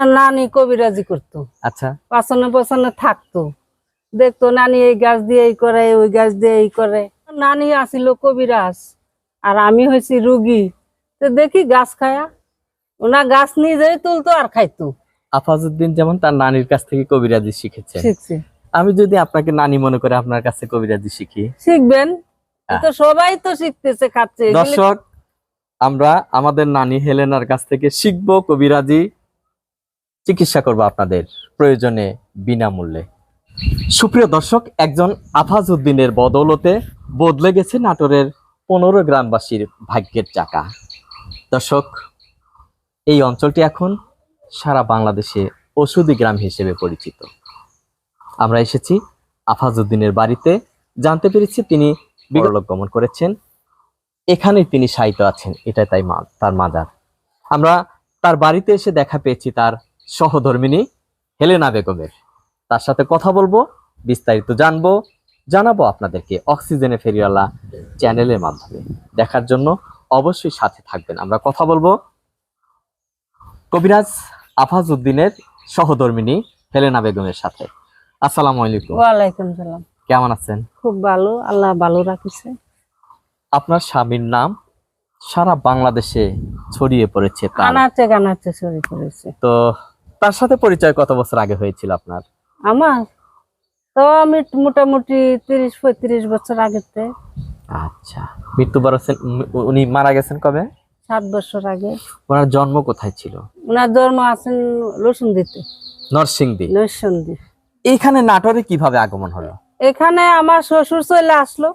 নানি কবিরাজি করতো। আচ্ছা। পাছনে পাছনে থাকতো। দেখতো নানি এই গাছ দিয়ে এই করে ওই গাছ দিয়ে এই করে। নানি আসিল কবিরাজ আর আমি হয়েছি রুগী। তো দেখি গাছ খায়া ওনা গাছ নিজেই তুলতো আর খাইতো। আফাজউদ্দিন যেমন তার নানির কাছ থেকে কবিরাজি শিখেছে। আমি যদি আপনাকে নানি মনে করে আপনার কাছে কবিরাজি শিখি। শিখবেন? তো সবাই তো শিখতেছে খাচ্ছে। দর্শক আমরা আমাদের নানি হেলেনার কাছ থেকে শিখব কবিরাজি চিকিৎসা করব আপনাদের প্রয়োজনে বিনামূল্যে। সুপ্রিয় দর্শক, একজন আফাজ উদ্দিনের বদৌলতে বদলে গেছে নাটোরের পনেরো গ্রামবাসীর ভাগ্যের চাকা। দর্শক, এই অঞ্চলটি এখন সারা বাংলাদেশে ওষুধি গ্রাম হিসেবে পরিচিত। আমরা এসেছি আফাজ উদ্দিনের বাড়িতে। জানতে পেরেছি তিনি বিগলক গমন করেছেন। এখানেই তিনি সাহিত্য আছেন, এটাই তাই তার মাজার। আমরা তার বাড়িতে এসে দেখা পেয়েছি তার সহধর্মিনী হেলেনা বেগমের। তার সাথে কথা বলব বিস্তারিত জানব জানাব আপনাদেরকে অক্সিজেনে ফেরিওয়ালা চ্যানেলের মাধ্যমে। দেখার জন্য অবশ্যই সাথে থাকবেন। আমরা কথা বলব কবিরাজ আফাজ উদ্দিনের সহধর্মিনী হেলেনা বেগমের সাথে। আসসালামু আলাইকুম। ওয়ালাইকুম সালাম। কেমন আছেন? খুব ভালো আল্লাহ ভালো রাখিছে। আপনার স্বামীর নাম সারা বাংলাদেশে ছড়িয়ে পড়েছে। তো তার সাথে পরিচয় কত বছর আগে হয়েছিল আপনার? আমার? তো আমি মোটামুটি তিরিশ পঁয়ত্রিশ বছর আগেতে। আচ্ছা। মৃত্যুবার হচ্ছেন- উনি মারা গেছেন কবে? সাত বছর আগে। ওনার জন্ম কোথায় ছিল? ওনার জন্ম আছেন লসুন দিতে নরসিংদী। নৈসন্দি এইখানে নাটোরে কীভাবে আগমন হলো? এখানে আমার শ্বশুর চলে আসলো।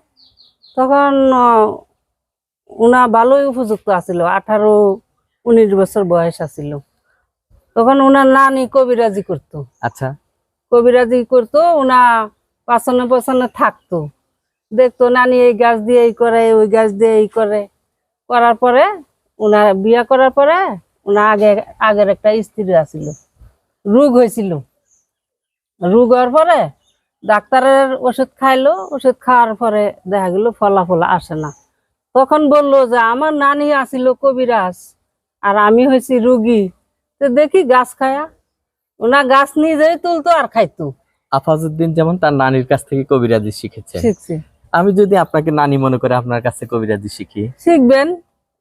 তখন উনা ভালোই উপযুক্ত আছিল। আঠারো উনিশ বছর বয়স আছিল। তখন উনার নানি কবিরাজি করতো। আচ্ছা। কবিরাজি করতো উনা পাছনে পাছনে থাকতো। দেখতো নানি এই গাছ দিয়ে এই করে ওই গাছ দিয়ে এই করে। করার পরে উনা বিয়া করার পরে উনা আগে আগের একটা স্ত্রী আছিল। রোগ হয়েছিল। রোগ হওয়ার পরে ডাক্তারের ওষুধ খাইলো ওষুধ খাওয়ার পরে দেখা গেল ফলাফল আসে না। তখন বলল যে আমার নানি আসিল কবিরাজ আর আমি হয়েছি রুগী। তো দেখি গাছ খায়া। ওনা গাছ নিজেই তুলতো আর খাইতো। আফাজউদ্দিন যেমন তার নানির কাছ থেকে কবিরাজি শিখেছে। শিখছি। আমি যদি আপনাকে নানি মনে করে আপনার কাছে কবিরাজি শিখি। শিখবেন।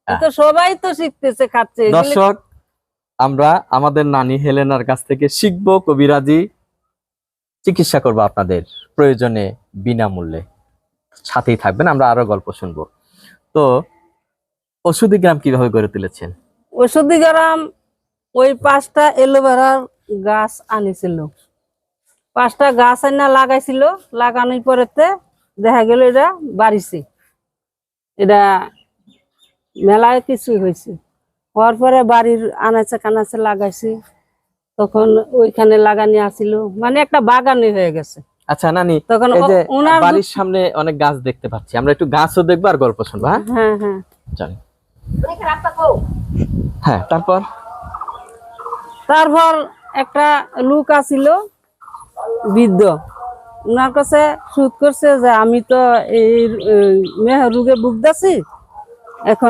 তো সবাই তো শিখতেছে খাচ্ছে। দর্শক আমরা আমাদের নানি হেলেনার কাছ থেকে শিখব কবিরাজি। চিকিৎসা করব আপনাদের প্রয়োজনে বিনামূল্যে। সাথেই থাকবেন আমরা আরও গল্প শুনব। তো ওষুধি গ্রাম কীভাবে গড়ে তুলেছেন? ওষুধি গ্রাম ওই পাঁচটা এলোভেরার গাছ আনিছিল। পাঁচটা গাছ আনা লাগাইছিল লাগানোর পরেতে দেখা গেল এটা বাড়িছে। এটা মেলায় কিছুই হয়েছে হওয়ার পরে বাড়ির আনাচে কানাচে লাগাইছি। তখন ওইখানে লাগানি আসিল। মানে একটা বাগানই হয়ে গেছে। আচ্ছা নানি তখন বাড়ির সামনে অনেক গাছ দেখতে পাচ্ছি। আমরা একটু গাছও দেখব আর গল্প শুনব হ্যাঁ? হ্যাঁ হ্যাঁ। হ্যাঁ তারপর? তারপর একটা লুক আসিল, বৃদ্ধ। ওনার কাছে সুদ করছে যে, আমি তো এই মেহ রোগে ভুগতেছি, এখন